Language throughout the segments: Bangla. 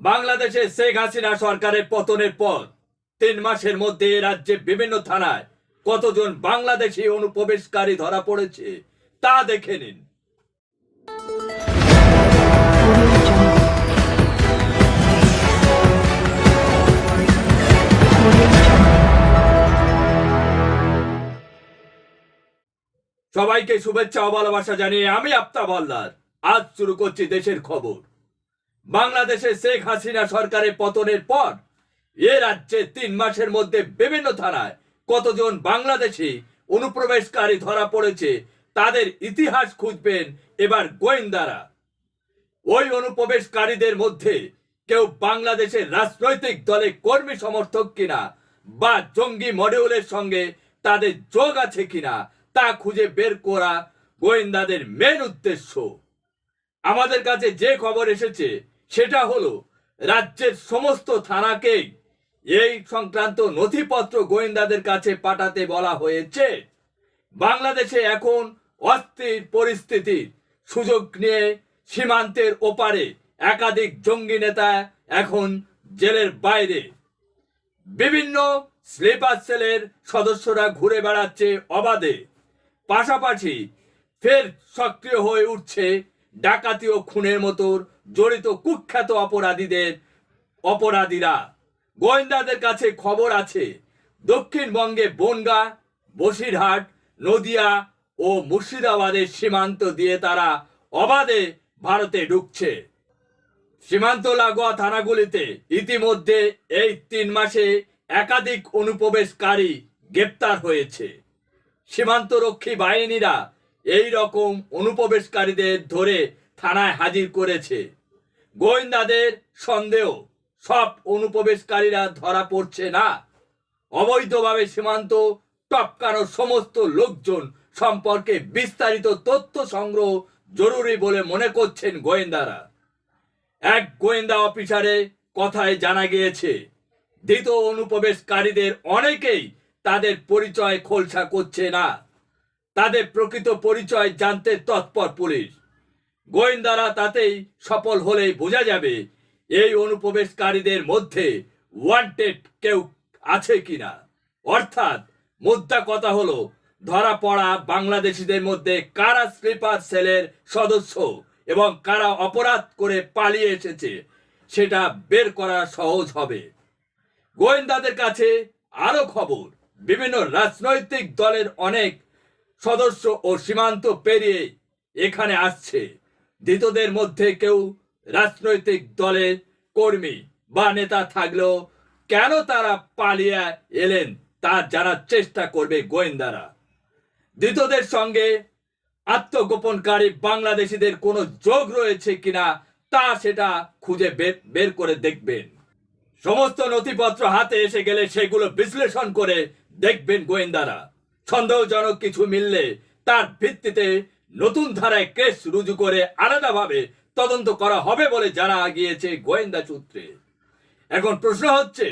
বাংলাদেশে শেখ হাসিনা সরকারের পতনের পর তিন মাসের মধ্যে রাজ্যে বিভিন্ন থানায় কতজন বাংলাদেশি অনুপ্রবেশকারী ধরা পড়েছে তা দেখে নিন. সবাইকে শুভেচ্ছা ও ভালোবাসা জানিয়ে আমি আফতাব আজ শুরু করছি দেশের খবর বাংলাদেশে শেখ হাসিনা সরকারের পতনের পর এ রাজ্যে তিন মাসের মধ্যে বিভিন্ন থানায় কতজন বাংলাদেশি অনুপ্রবেশকারী ধরা পড়েছে তাদের ইতিহাস খুঁজবেন এবার গোয়েন্দারা। ওই অনুপ্রবেশকারীদের মধ্যে কেউ বাংলাদেশের রাজনৈতিক দলে কর্মী সমর্থক কিনা বা জঙ্গি মডিউলের সঙ্গে তাদের যোগ আছে কিনা তা খুঁজে বের করা গোয়েন্দাদের মেন উদ্দেশ্য। আমাদের কাছে যে খবর এসেছে সেটা হলো রাজ্যের সমস্ত থানাকেই এই সংক্রান্ত নথিপত্র গোয়েন্দাদের কাছে পাঠাতে বলা হয়েছে। বাংলাদেশে এখন অস্থির পরিস্থিতির সুযোগ নিয়ে সীমান্তের ওপারে একাধিক জঙ্গি নেতা এখন জেলের বাইরে। বিভিন্ন স্লিপার সেলের সদস্যরা ঘুরে বেড়াচ্ছে অবাধে। পাশাপাশি ফের সক্রিয় হয়ে উঠছে ডাকাতি ও খুনের মতো জড়িত কুখ্যাত অপরাধীদের অপরাধীরা। গোয়েন্দাদের কাছে খবর আছে, দক্ষিণবঙ্গে বনগা, বসিরহাট, নদিয়া ও মুর্শিদাবাদের সীমান্ত দিয়ে তারা অবাধে ভারতে ঢুকছে। সীমান্ত লাগোয়া থানাগুলিতে ইতিমধ্যে এই তিন মাসে একাধিক অনুপ্রবেশকারী গ্রেপ্তার হয়েছে। সীমান্তরক্ষী বাহিনীরা এই রকম অনুপ্রবেশকারীদের ধরে থানায় হাজির করেছে। গোয়েন্দাদের সন্দেহ। সব অনুপ্রবেশকারীরা ধরা পড়ছে না। অবৈধভাবে সীমান্ত টপকানো সমস্ত লোকজন সম্পর্কে বিস্তারিত তথ্য সংগ্রহ জরুরি বলে মনে করছেন গোয়েন্দারা। এক গোয়েন্দা অফিসারে কথায় জানা গিয়েছে দ্বিত অনুপ্রবেশকারীদের অনেকেই তাদের পরিচয় খোলসা করছে না। তাদের প্রকৃত পরিচয় জানতে তৎপর পুলিশ। গোয়েন্দারা তাতেই সফল হলেই বোঝা যাবে এই অনুপ্রবেশকারীদের মধ্যে ওয়ান্টেড কেউ আছে কিনা। অর্থাৎ মুদ্রা কথা হলো, ধরা পড়া বাংলাদেশিদের মধ্যে কারা স্লিপার সেলের সদস্য এবং কারা অপরাধ করে পালিয়ে এসেছে সেটা বের করা সহজ হবে। গোয়েন্দাদের কাছে আরও খবর, বিভিন্ন রাজনৈতিক দলের অনেক সদস্য ও সীমান্ত পেরিয়ে এখানে আসছে। ধৃতদের মধ্যে কেউ রাজনৈতিক দলের কর্মী বা নেতা থাকলেও কেন তারা পালিয়ে এলেন তা জানার চেষ্টা করবে গোয়েন্দারা। ধৃতদের সঙ্গে আত্মগোপনকারী বাংলাদেশিদের কোনো যোগ রয়েছে কিনা তা সেটা খুঁজে বের- করে দেখবেন। সমস্ত নথিপত্র হাতে এসে গেলে সেগুলো বিশ্লেষণ করে দেখবেন গোয়েন্দারা। সন্দেহজনক কিছু মিললে তার ভিত্তিতে নতুন ধারায় কেস রুজু করে আলাদাভাবে তদন্ত করা হবে বলে জানা গিয়েছে গোয়েন্দা সূত্রে। এখন প্রশ্ন হচ্ছে,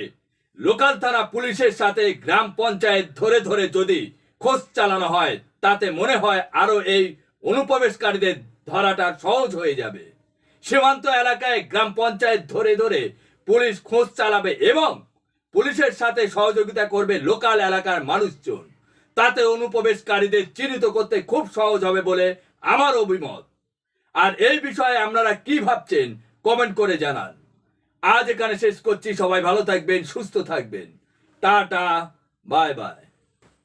লোকাল থানা পুলিশের সাথে গ্রাম পঞ্চায়েত ধরে ধরে যদি খোঁজ চালানো হয়, তাতে মনে হয় আরও এই অনুপ্রবেশকারীদের ধরাটা সহজ হয়ে যাবে। সীমান্ত এলাকায় গ্রাম পঞ্চায়েত ধরে ধরে পুলিশ খোঁজ চালাবে এবং পুলিশের সাথে সহযোগিতা করবে লোকাল এলাকার মানুষজন। তাতে অনুপ্রবেশকারীদের চিহ্নিত করতে খুব সহজ হবে বলে আমার অভিমত। আর এই বিষয়ে আপনারা কি ভাবছেন কমেন্ট করে জানান। আজ এখানে শেষ করছি। সবাই ভালো থাকবেন, সুস্থ থাকবেন। Tata, bye bye.